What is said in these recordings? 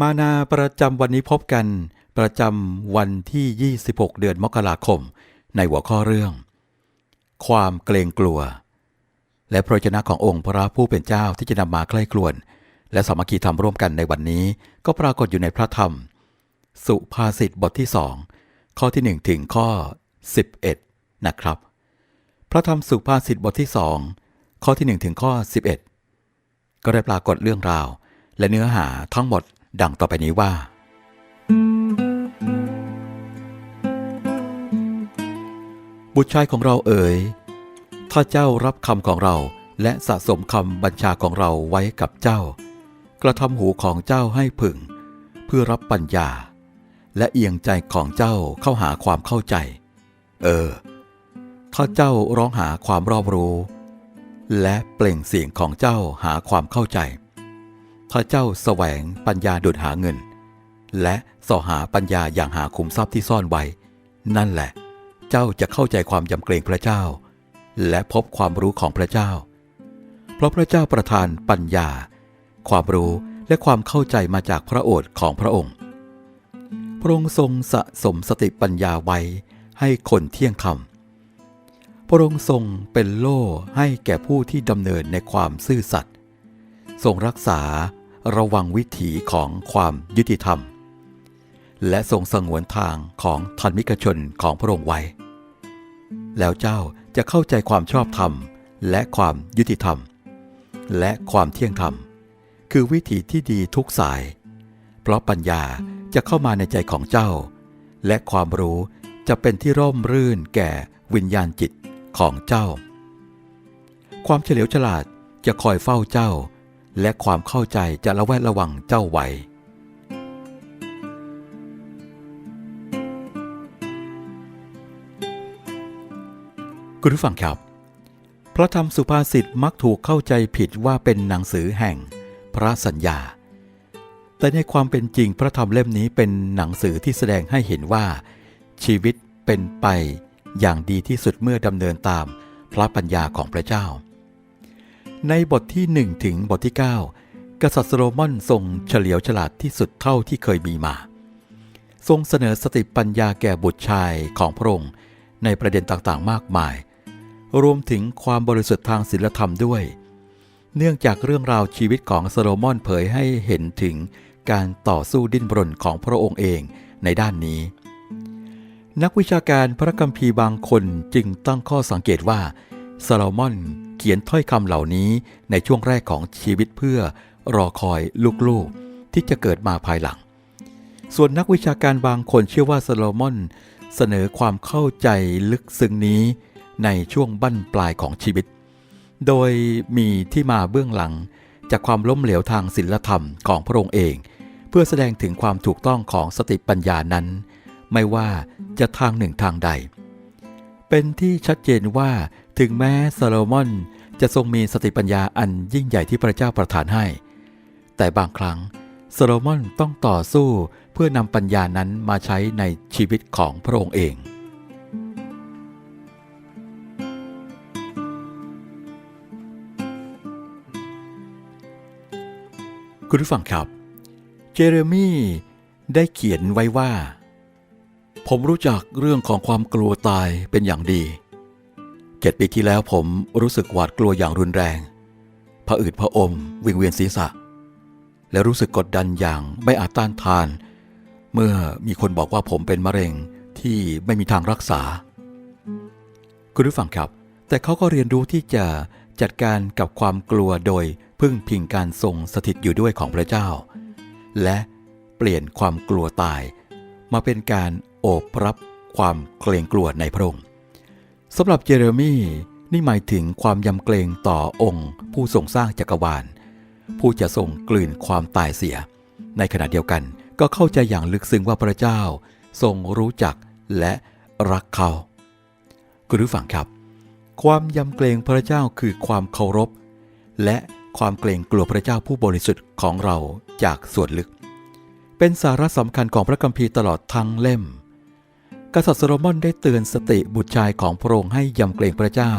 มานาประจำวันนี้พบกัน ประจำวันที่ 26 เดือนมกราคม ในหัวข้อเรื่อง ความเกรงกลัว และพระวจนะขององค์พระผู้เป็นเจ้าที่จะนำมาใกล้กลวน และสามัคคีธรรมร่วมกันในวันนี้ ก็ปรากฏอยู่ในพระธรรม สุภาษิตบทที่สองข้อที่ 1 ถึงข้อ 11 นะครับ พระธรรมสุภาษิตบทที่สองข้อที่ 1 ถึงข้อ 11 ก็ได้ปรากฏเรื่องราว และเนื้อหาทั้งหมด ดังต่อไปนี้ว่า บุตรชายของเราเอ๋ย ถ้าเจ้ารับคำของเราและสะสมคำบัญชาของเราไว้กับเจ้า กระทำหูของเจ้าให้ผึ่ง เพื่อรับปัญญา และเอียงใจของเจ้าเข้าหาความเข้าใจ เออ ถ้าเจ้าร้องหาความรอบรู้ และเปล่งเสียงของเจ้าหาความเข้าใจ ถ้าเจ้าแสวงปัญญาดุดหาเงิน และสอหาปัญญาอย่างหาคุมทรัพย์ที่ซ่อนไว้ นั่นแหละ เจ้าจะเข้าใจความยำเกรงพระเจ้า และพบความรู้ของพระเจ้า เพราะพระเจ้าประทานปัญญา ความรู้และความเข้าใจมาจากพระโอษฐ์ของพระองค์ พระองค์ทรงสะสมสติปัญญาไว้ให้คนเที่ยงธรรมพระองค์ทรงเป็นโล่ให้แก่ผู้ที่ดำเนินในความซื่อสัตย์ทรงรักษา ระวังวิถีของความยุติธรรม และทรงสงวนทางของธันมิกชนของพระองค์ไว้ แล้วเจ้าจะเข้าใจความชอบธรรม และความยุติธรรม และความเที่ยงธรรม คือวิถีที่ดีทุกสาย เพราะปัญญาจะเข้ามาในใจของเจ้า และความรู้จะเป็นที่ร่มรื่นแก่วิญญาณจิตของเจ้า ความเฉลียวฉลาดจะคอยเฝ้าเจ้า และความเข้าใจจะระแวดระวังเจ้าไว้ คุณผู้ฟังครับ พระธรรมสุภาษิตมักถูกเข้าใจผิดว่าเป็นหนังสือแห่งพระสัญญา แต่ในความเป็นจริงพระธรรมเล่มนี้เป็นหนังสือที่แสดงให้เห็นว่า ชีวิตเป็นไปอย่างดีที่สุดเมื่อดำเนินตามพระปัญญาของพระเจ้า ในบทที่ 1 ถึงบทที่ 9 กษัตริย์โซโลมอนทรงเฉลียวฉลาดที่สุดเท่าที่เคยมีมา ทรงเสนอสติปัญญาแก่บุตรชายของพระองค์ในประเด็นต่างๆ มากมาย รวมถึงความบริสุทธิ์ทางศีลธรรมด้วย เนื่องจากเรื่องราวชีวิตของโซโลมอนเผยให้เห็นถึงการต่อสู้ดิ้นรนของพระองค์เองในด้านนี้ นักวิชาการพระคัมภีร์บางคนจึงตั้งข้อสังเกตว่า โซโลมอนเขียนถ้อยคำเหล่านี้ในช่วงแรกของชีวิตเพื่อรอคอยลูกๆ ที่จะเกิดมาภายหลัง ส่วนนักวิชาการบางคนเชื่อว่าโซโลมอนเสนอความเข้าใจลึกซึ้งนี้ในช่วงบั้นปลายของชีวิต โดยมีที่มาเบื้องหลังจากความล้มเหลวทางศีลธรรมของพระองค์เอง เพื่อแสดงถึงความถูกต้องของสติปัญญานั้น ไม่ว่าจะทางหนึ่งทางใด เป็นที่ชัดเจนว่า ถึงแม้โซโลมอนจะทรงมีสติปัญญาอันยิ่งใหญ่ที่พระเจ้าประทานให้ แต่บางครั้งโซโลมอนต้องต่อสู้เพื่อนำปัญญานั้นมาใช้ในชีวิตของพระองค์เอง คุณผู้ฟังครับ เจเรมีได้เขียนไว้ว่า ผมรู้จักเรื่องของความกลัวตายเป็นอย่างดี เจ็ดปีที่แล้วผมรู้สึกหวาดกลัวอย่างรุนแรงผะอืดผะอมวิงเวียนศีรษะ และรู้สึกกดดันอย่างไม่อาจต้านทาน เมื่อมีคนบอกว่าผมเป็นมะเร็งที่ไม่มีทางรักษา คุณผู้ฟังครับ แต่เขาก็เรียนรู้ที่จะจัดการกับความกลัวโดยพึ่งพิงการทรงสถิตอยู่ด้วยของพระเจ้า และเปลี่ยนความกลัวตาย มาเป็นการโอบรับความเกรงกลัวในพระองค์ สำหรับเจเรมีนี่หมายถึงความยำเกรงต่อองค์ ผู้ทรงสร้างจักรวาล ผู้จะทรงกลืนความตายเสีย ในขณะเดียวกันก็เข้าใจอย่างลึกซึ้งว่าพระเจ้าทรงรู้จักและรักเขาคุณผู้ฟังครับ ความยำเกรงพระเจ้าคือความเคารพ และความเกรงกลัวพระเจ้าผู้บริสุทธิ์ของเราจากส่วนลึก เป็นสาระสำคัญของพระคัมภีร์ตลอดทั้งเล่ม กษัตริย์โซโลมอนได้เตือนสติบุตรชายของพระองค์ให้ยำเกรงพระเจ้า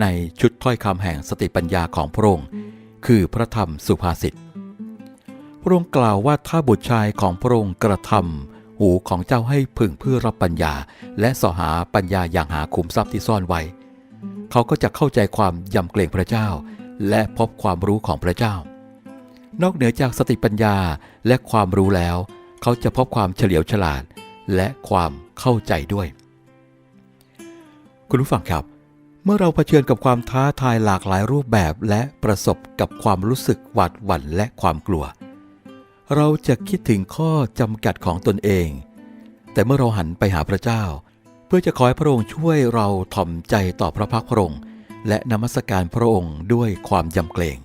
ในชุดถ้อยคำแห่งสติปัญญาของพระองค์ คือพระธรรมสุภาษิตพระองค์กล่าวว่าถ้าบุตรชายของพระองค์กระทำหูของเจ้าให้พึงเพื่อรับปัญญา และสอหาปัญญาอย่างหาขุมทรัพย์ที่ซ่อนไว้ เขาก็จะเข้าใจความยำเกรงพระเจ้า และพบความรู้ของพระเจ้า นอกเหนือจากสติปัญญาและความรู้แล้ว เขาจะพบความเฉลียวฉลาด และความเข้าใจด้วย คุณผู้ฟังครับ เมื่อเราเผชิญกับความท้าทายหลากหลายรูปแบบและประสบกับความรู้สึกหวาดหวั่นและความกลัว เราจะคิดถึงข้อจำกัดของตนเอง แต่เมื่อเราหันไปหาพระเจ้า เพื่อจะขอให้พระองค์ช่วยเราถ่อมใจต่อพระพักพระองค์ และนมัสการพระองค์ด้วยความยำเกรง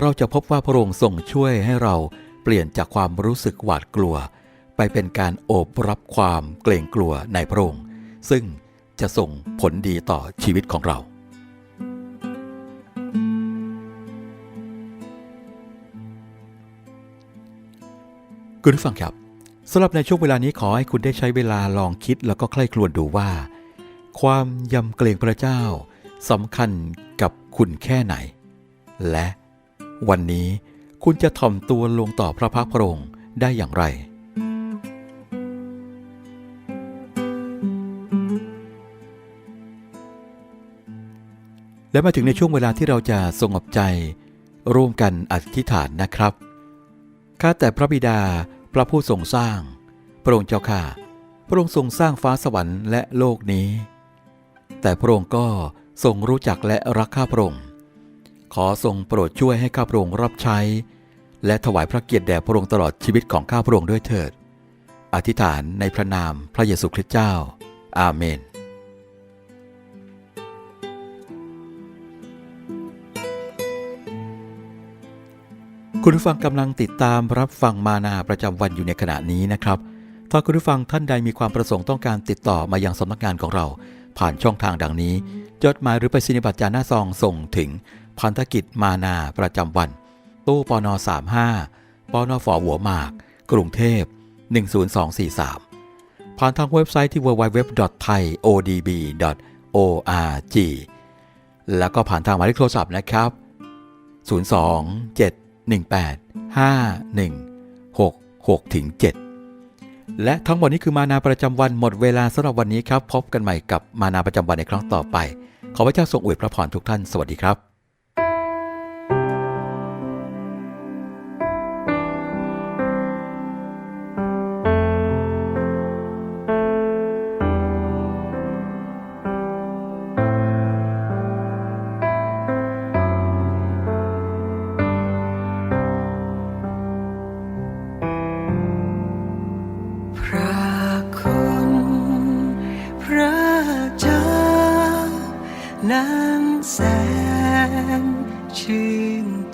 เราจะพบว่าพระองค์ทรงช่วยให้เราเปลี่ยนจากความรู้สึกหวาดกลัว ไปเป็นการโอบรับความเกรงกลัวในพระองค์ ซึ่งจะส่งผลดีต่อชีวิตของเรา คุณผู้ฟังครับสำหรับในช่วงเวลานี้ขอให้คุณได้ใช้เวลาลองคิดแล้วก็ใคร่ครวญดูว่า ความยำเกรงพระเจ้าสำคัญกับคุณแค่ไหน และวันนี้คุณจะถ่อมตัวลงต่อพระพักตร์พระองค์ได้อย่างไร และมาถึงในช่วงเวลาที่เราจะสงบใจ ร่วมกันอธิษฐานนะครับข้าแต่พระบิดาพระผู้ทรงสร้าง พระองค์เจ้าข้าพระองค์ทรงสร้างฟ้าสวรรค์และโลกนี้ แต่พระองค์ก็ทรงรู้จักและรักข้าพระองค์ขอทรงโปรดช่วยให้ข้าพระองค์รับใช้ และถวายพระเกียรติแด่พระองค์ตลอดชีวิตของข้าพระองค์ด้วยเถิด อธิษฐานในพระนามพระเยซูคริสต์เจ้า อาเมน คุณผู้ฟังกำลังติดตามรับฟังมานาประจำวันอยู่ในขณะนี้นะครับ ถ้าคุณผู้ฟังท่านใดมีความประสงค์ต้องการติดต่อมายังสำนักงานของเรา ผ่านช่องทางดังนี้จดหมายหรือไปสินิบัตรจาหน้าซองส่งถึงพันธกิจมานาประจำวัน ตู้ปน35ปนฝหัวหมาก กรุงเทพ 10243 ผ่านทางเว็บไซต์ที่ www.thaiodb.org แล้วก็ผ่านทางหมายเลขโทรศัพท์นะครับ 02 18516 6ถึง7และทั้งหมดนี้คือมานาประจำวันหมดเวลาสำหรับวันนี้ครับ พบกันใหม่กับมานาประจำวันในครั้งต่อไป ขอพระเจ้าทรงอวยพระพรทุกท่าน สวัสดีครับ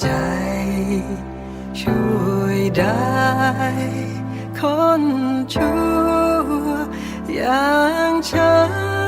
ใจ ช่วยได้ คนชั่วอย่างฉัน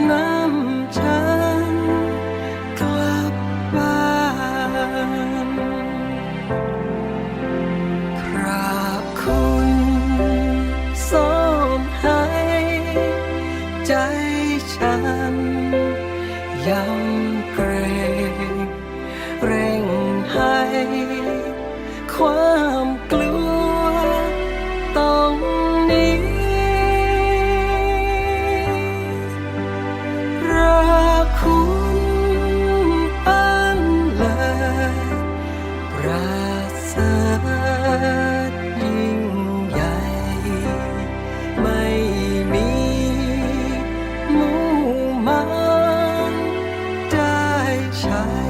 ร ใ